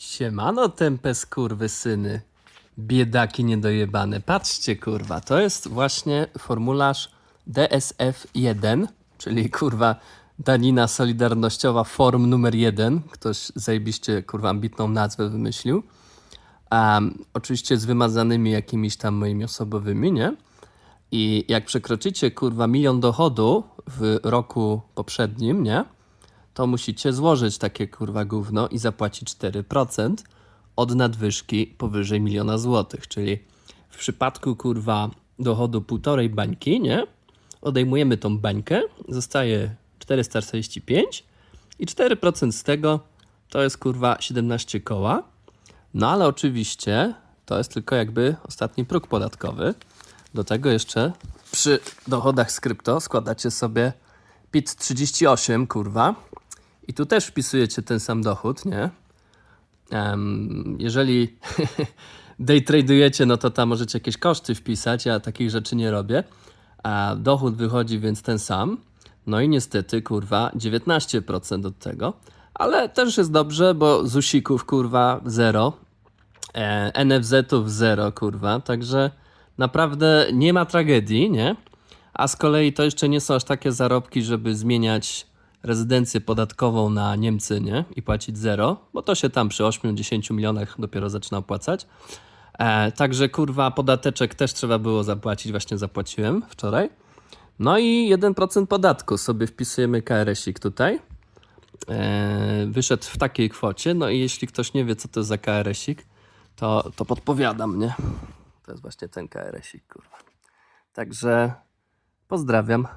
Siemano tępe skurwy syny. Biedaki niedojebane. Patrzcie kurwa, to jest właśnie formularz DSF1, czyli kurwa danina solidarnościowa form numer jeden. Ktoś zajebiście kurwa ambitną nazwę wymyślił. Um, oczywiście z wymazanymi jakimiś tam moimi osobowymi, nie? I jak przekroczycie kurwa milion dochodu w roku poprzednim, nie? To musicie złożyć takie kurwa gówno i zapłacić 4% od nadwyżki powyżej miliona złotych. Czyli w przypadku kurwa dochodu półtorej bańki, nie? Odejmujemy tą bańkę, zostaje 445 i 4% z tego to jest kurwa 17 koła. No ale oczywiście to jest tylko jakby ostatni próg podatkowy. Do tego jeszcze przy dochodach z krypto składacie sobie PIT 38, kurwa. I tu też wpisujecie ten sam dochód, nie? Em, jeżeli day tradujecie, no to tam możecie jakieś koszty wpisać, ja takich rzeczy nie robię. A dochód wychodzi więc ten sam. No i niestety, kurwa, 19% od tego. Ale też jest dobrze, bo ZUSików, kurwa, zero. E, NFZ-ów zero, kurwa. Także naprawdę nie ma tragedii, nie? A z kolei to jeszcze nie są aż takie zarobki, żeby zmieniać rezydencję podatkową na Niemcy, nie? I płacić zero, bo to się tam przy 8-10 milionach dopiero zaczyna opłacać. E, także kurwa, podateczek też trzeba było zapłacić, właśnie zapłaciłem wczoraj. No i 1% podatku sobie wpisujemy KRS-ik tutaj. E, wyszedł w takiej kwocie. No i jeśli ktoś nie wie, co to jest za KRS-ik, to, to podpowiadam, nie? To jest właśnie ten KRS-ik, kurwa. Także pozdrawiam.